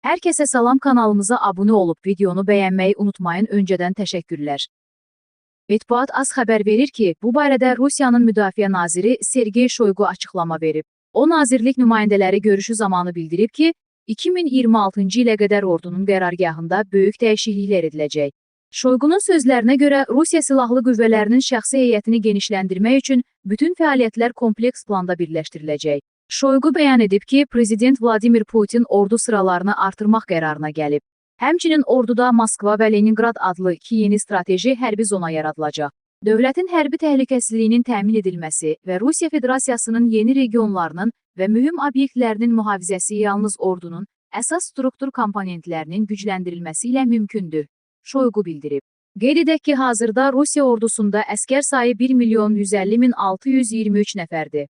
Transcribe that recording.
Hər kəsə salam kanalımıza abunə olub videonu bəyənməyi unutmayın. Öncədən təşəkkürlər. Etbuat az xəbər verir ki, bu barədə Rusiyanın Müdafiə naziri Sergey Shoygu açıqlama verib. O nazirlik nümayəndələri görüşü zamanı bildirib ki, 2026-cı ilə qədər ordunun qərargahında böyük dəyişikliklər ediləcək. Şoyqunun sözlərinə görə Rusiya Silahlı Qüvvələrinin şəxsi heyətini genişləndirmək üçün bütün fəaliyyətlər kompleks planda birləşdiriləcək. Şoyqu bəyan edib ki, Prezident Vladimir Putin ordu sıralarını artırmaq qərarına gəlib. Həmçinin orduda Moskva və Leninqrad adlı iki yeni strateji hərbi zona yaradılacaq. Dövlətin hərbi təhlükəsizliyinin təmin edilməsi və Rusiya Federasiyasının yeni regionlarının və mühüm obyektlərinin mühafizəsi yalnız ordunun əsas struktur komponentlərinin gücləndirilməsi ilə mümkündür. Şoyqu bildirib. Qeyd edək ki, hazırda Rusiya ordusunda əskər sayı 1 milyon 150 min 623 nəfərdir.